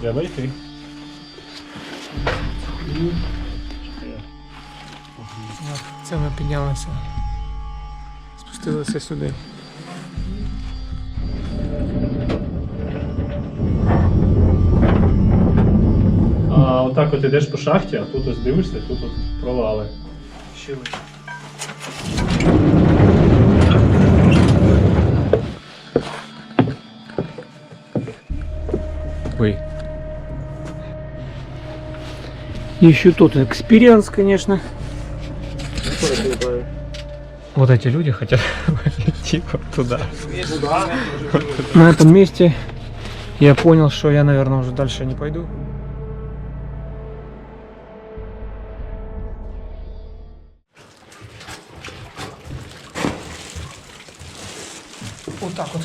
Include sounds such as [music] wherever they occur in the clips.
Треба йти. Це ми піднялися. Спустилися сюди. А отак от ідеш по шахті, а тут ось дивишся, тут от провали. Щили. Еще тот экспириенс, конечно. Вот эти люди хотят идти [laughs] вот туда. На этом месте я понял, что я, наверное, уже дальше не пойду. Вот так вот.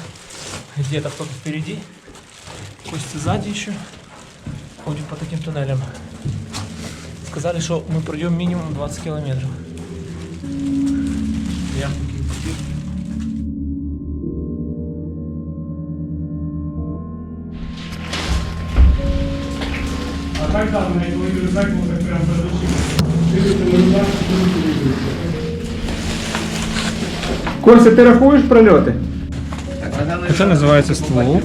Где-то кто-то впереди, Костя сзади еще. Ходим по таким туннелям. Сказали, что мы пройдем минимум 20 километров. Я А так там, коли рюкзак, було так на рюкзак, дивиться. Костя, ти рахуєш прольоти? Це називається ствол.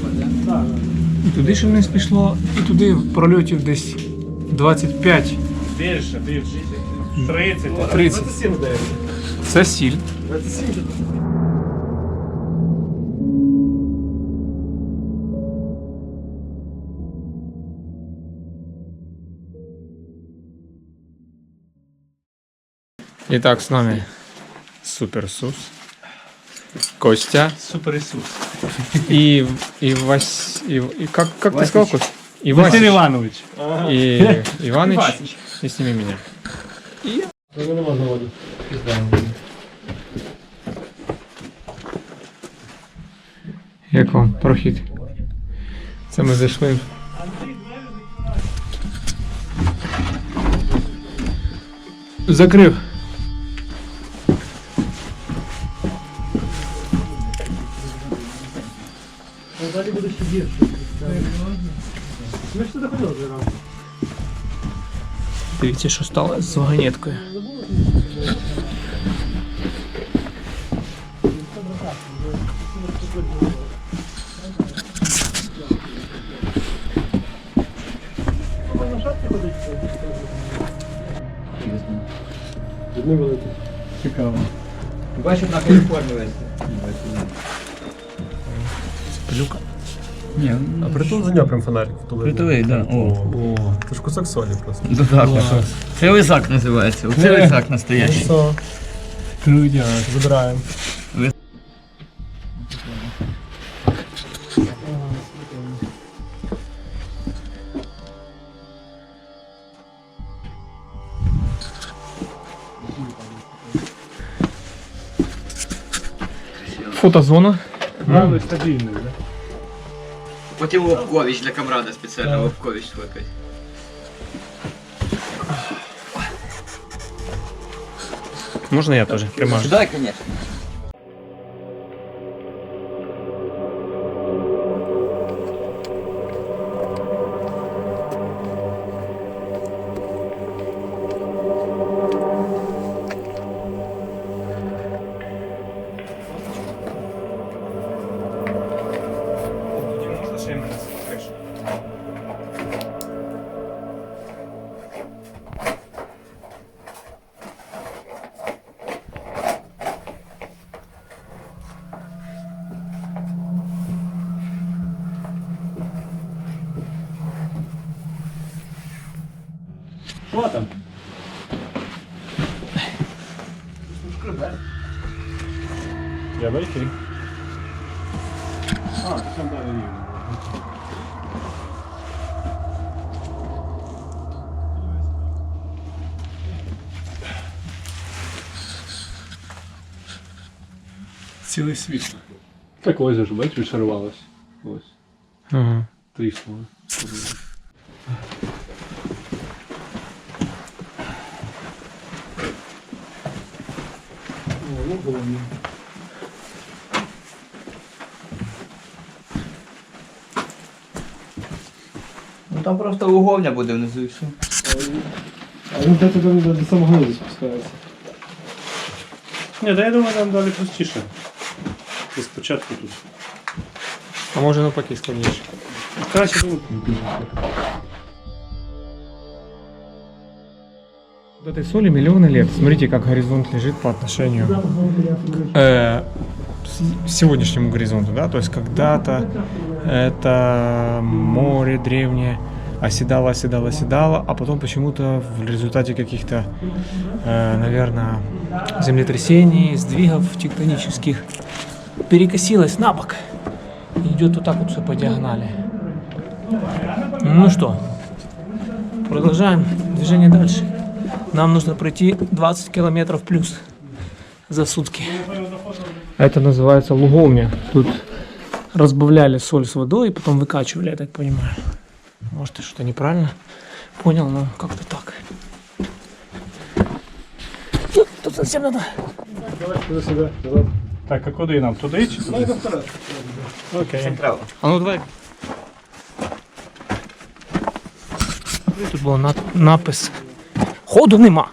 І туди ще вниз пішло, і туди прольотів десь 25. Більше, більше. 30. 30. 27 здається. Це сіль. 27 же. Итак, с нами Супер Сус, Костя Супер Ісус. и, и Вась... И, и как, как ты сказал, Кость? И Василь Васич, Іванович. и Иваныч, Васич. И сними меня. Нема заводу. Як вам прохід? Це ми зайшли. Закрив. Далі буде ще більше. Ми ж туди ходили вже. Дивіться, що стало з вагонеткою. Цікаво. Бачив на Каліфорнію весь. Пилюка. Ні, А притул за нього прям фонарик втулив. Притулий, да. О. О, це ж кусок солі просто. Ну так, Це лизак називається. Це лизак настоящий. Все. Крудяк, забираємо. Фотозона. Мало стабільний, да? Потім Лобкович для камрада спеціально Лобкович сфоткать. Можна я теж примажу? Да, конечно. Що там? Треба йти. А, там далі рівно. Цілий світ. Так ось же ж, бачиш, відшарувалось. Ось. Ага. Тріснуло. О, ну там просто луговня буде внизу і все. А він де туди до самого низу спускається. Ні, да я думаю, нам далі простіше. І спочатку тут. А може навпаки складніше. Краще тут. Этой соли миллионы лет. Смотрите, как горизонт лежит по отношению э, с- сегодняшнему горизонту, да, то есть когда-то это море древнее оседало, оседало, оседало, а потом почему-то в результате каких-то, э, наверное, землетрясений, сдвигов тектонических перекосилось на бок идет вот так вот все по диагонали. Ну что, продолжаем движение дальше. Нам нужно пройти 20 километров плюс за сутки. Это называется луговня. Тут разбавляли соль с водой и потом выкачивали, я так понимаю. Может, я что-то неправильно понял, но как-то так. Тут совсем надо. Так, а куди нам? Туди чи туди? Окей. А ну давай. Тут був напис. Ходу нема.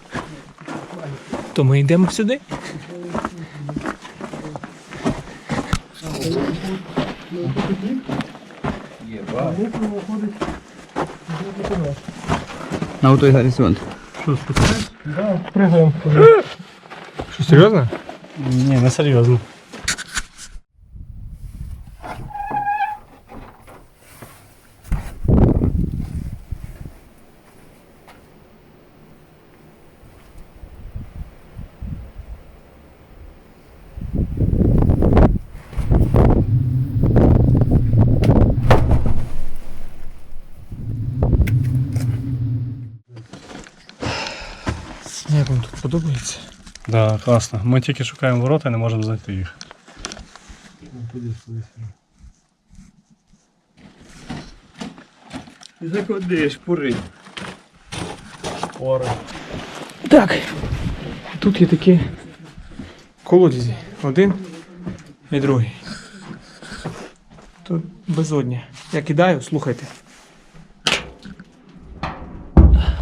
То ми йдемо сюди. На той горизонт. Пригаємо. Що, серйозно? Ні, не серйозно. Як вам тут подобається? Да, класно. Ми тільки шукаємо ворота і не можемо знайти їх. Заходиш, пури. Так. Тут є такі колодязі. Один і другий. Тут безодня. Я кидаю, слухайте.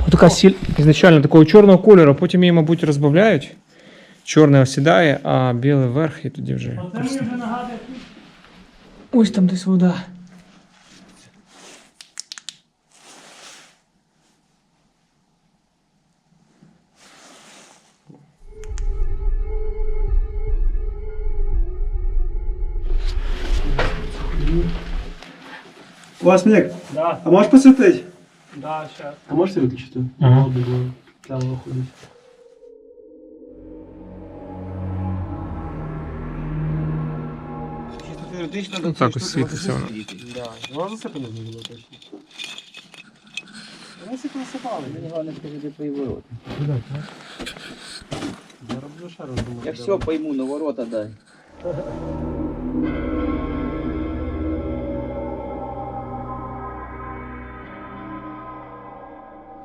Отака сіль ізначально такого чорного кольору, потім її, мабуть, розбавляють. Чорне осідає, а біле вверх і тоді вже. Ось там десь вода. Васмік, Да, а можеш посвітити? да, щас. А можете виключити? Ага. Прямо виходить. Теоретично Ну, так ось світиться воно. Да. Воно засипане було точно. Вони всі посипали. Мені головне скажи твої ворота. Я роблю ще раз думаю. Я все пойму, но ворота дай.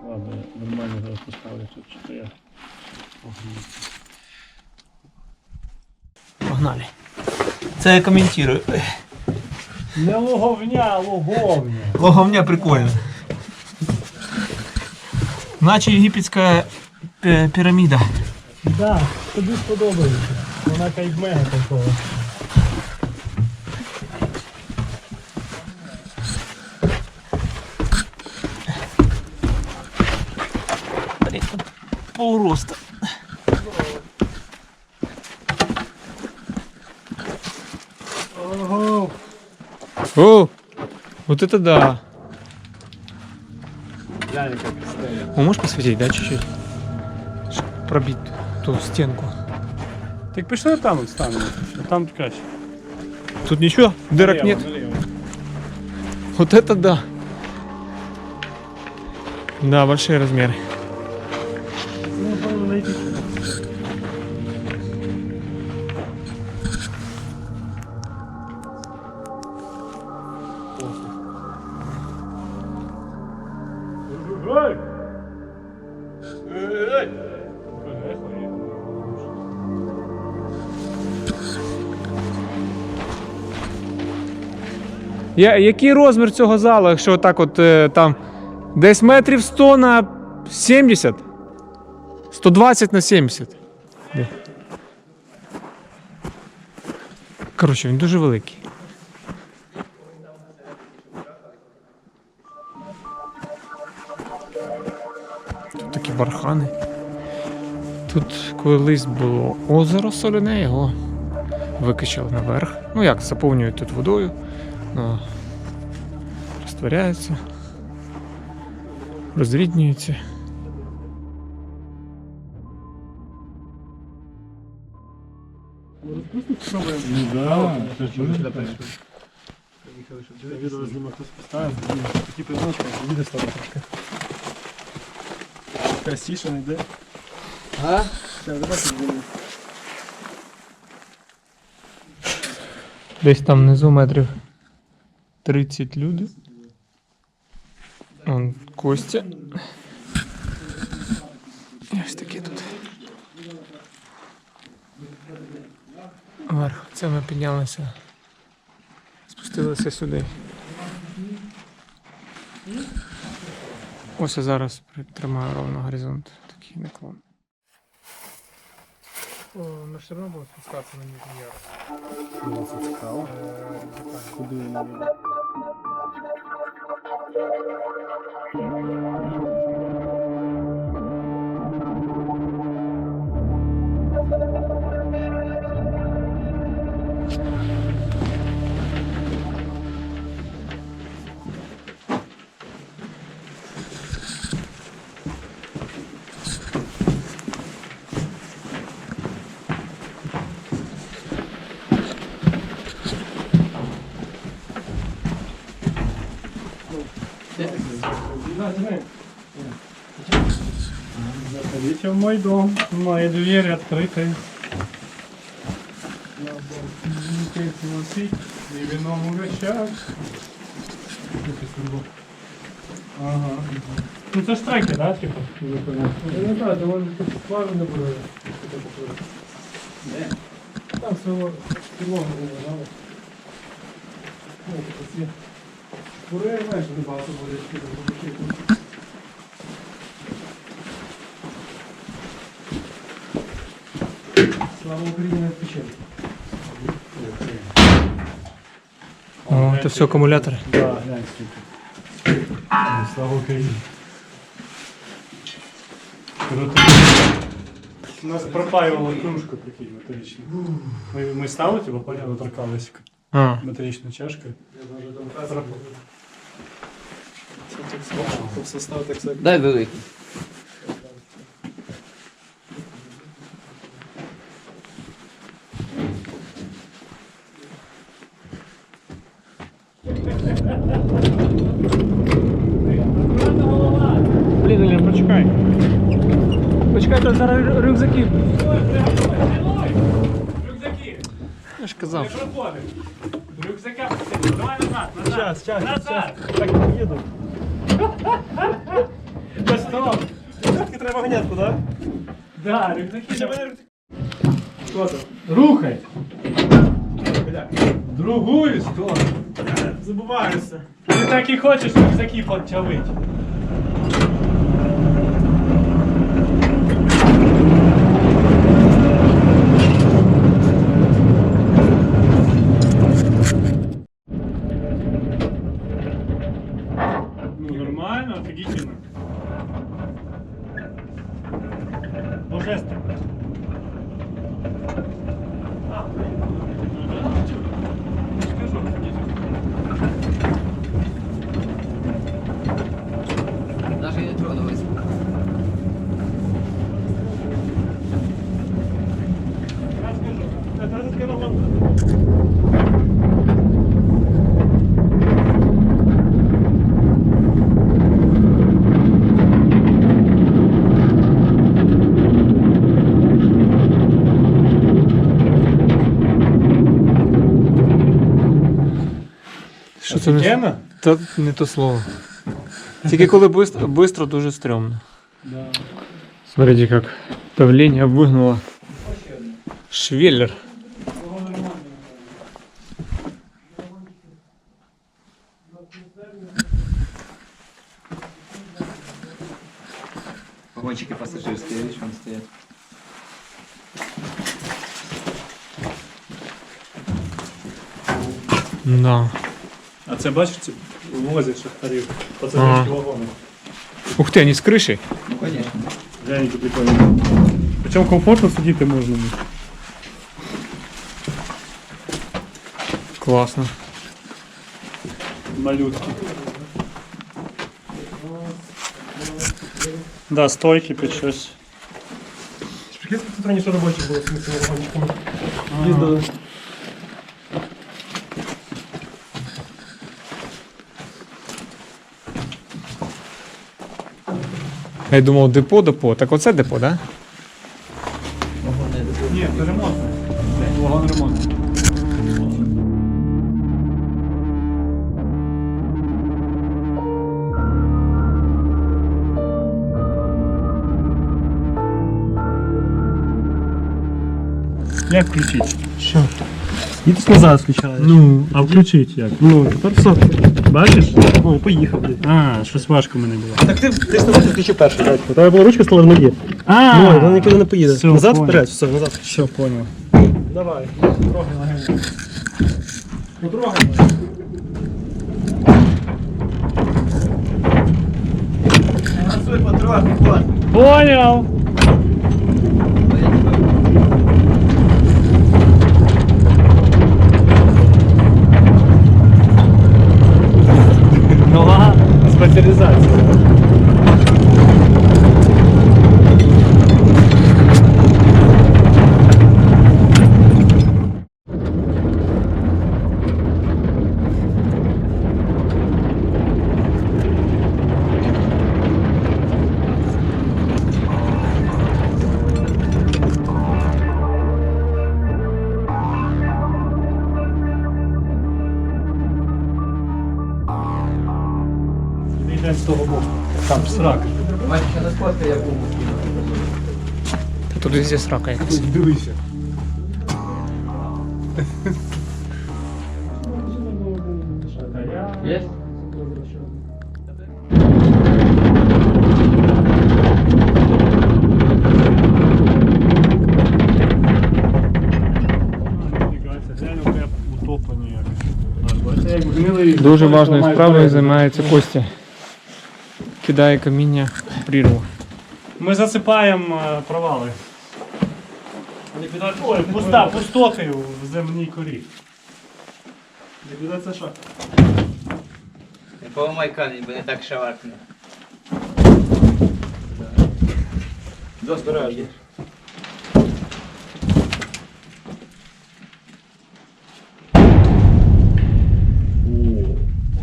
Ладно, я нормально зараз поставлю тут чотири. Погнали. Це я коментую. Не логовня, а логовня. Логовня прикольно. Наче єгипетська пі- піраміда. Да, тобі сподобається. Вона кайдмега такого. Блін, полроста. Ого. О, вот это да. Глянь, яка красива. О, можешь посветить, да, чуть-чуть? Чтоб пробить ту стенку. Так пішли там от станемо. Там краще. Тут ничего, дырок Наліво, нет. наліво. Вот это да. Да, большие размеры. Ну, напевно, знайти. Я, який розмір цього залу, якщо так от е, там Десь метрів 100 на 70. 120 на 70. Де? Коротше, він дуже великий. Тут такі бархани. Тут колись було озеро соляне, його викачали наверх. Ну як, заповнюють тут водою, ну, розтворяється, це Відео призначки, відео стало трошки. Красіше не йде. А? Все, давайте знімемо. Десь там внизу метрів 30 люди. Он Костя. Ось такі тут. Вверх. Це ми піднялися. Спустилися сюди. Ось я зараз тримаю ровно горизонт. Такий наклон. О, ми все одно будемо спускатися на ярус. Це цікаво. Куди я не Заходите в мой дом. Мои двери открыты. Буду носить и вином угощать. Ага. Ну це ж да? Я не знаю, то може не буде. Там село, підлога не лежала. Ну, таке ці. Кури, знаєш, небагато буде. тільки там побачити. Слава Україні не відпочинку. О, це все акумулятори. Да, глянь скільки. Ну, Слава Україні. Круто. У нас пропаювала кружка, прикинь, металічна. Ми, ми стали, типу, поняли, торкалися А, металічною чашкою. Це состав так само. Дай великий. блін, Ілля, почекай. Почекай, то зараз рю- рюкзаки. Рюкзаки! Я ж казав. Проходи! Рюкзака Давай назад, назад! Час, час, час. Назад! Так, їду. Стоп! Тільки треба гнятку, так? Да, рюкзаки. Що там? Рухай! Другую сторону. Забуваєшся. Ти так і хочеш рюкзаки подтягнути. Що це не, та не то слово. Тільки коли бистро, бистро дуже стрьомно. Смотрите, как давление выгнуло швеллер. Вагончики пассажирские, видишь, вон стоят. Да. А це бачиш, це возять шахтарів. Ага. Вагони. Ух ты, они с крышей. Ну, конечно. Глянь, які прикольні. Причому комфортно сидіти можна. Классно. Малютки. Да, стойки під щось. Тут раніше робочі були з цими вагончиками. Їздили. Я думав, депо, депо. Так оце депо, да? Як включити? Що? Їдеш назад включаєш. Ну, а включити як? Ну, тепер все. Бачиш? Ну, поїхав, блядь. А, щось важко мені було. Так ти, ти ж назад включив перший, дядько. У тебе була ручка стала в ногі. А, Ну, вона нікуди не поїде. Все, назад, понял. вперед, все, назад. Все, понял. Давай. Трогай легенько. Потрогай. Насуй потрохи, вот. Понял. спеціалізація. Везде срака якась. Дивися. Дуже важною справою займається Костя. Кидає каміння в прірву. Ми засипаємо е, провали. Ой, пуста, пустотою в земній корі. Ліквідація шахти. Не поламай камінь, бо не так шаваркне. Збираєш.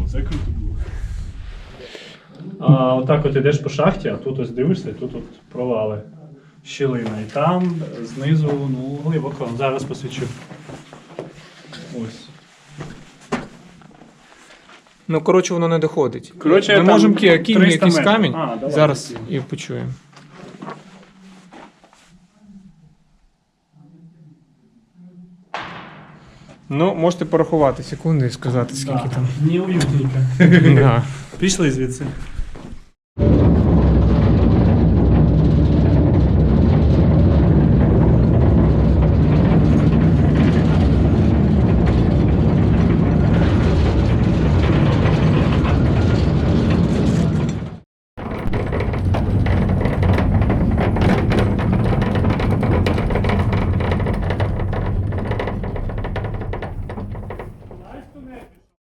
О, це круто було. А отак от ідеш по шахті, а тут ось дивишся, і тут от провали. Щілина. І там знизу, ну, глибоко. Зараз посвічу. Ось. Ну, коротше, воно не доходить. Коротше, Ми там можемо ки- кинемо якийсь метрів. камінь А, давай, зараз і почуємо. Ну, можете порахувати секунди і сказати, скільки там. Неуютненько. [laughs] Да. Пішли звідси.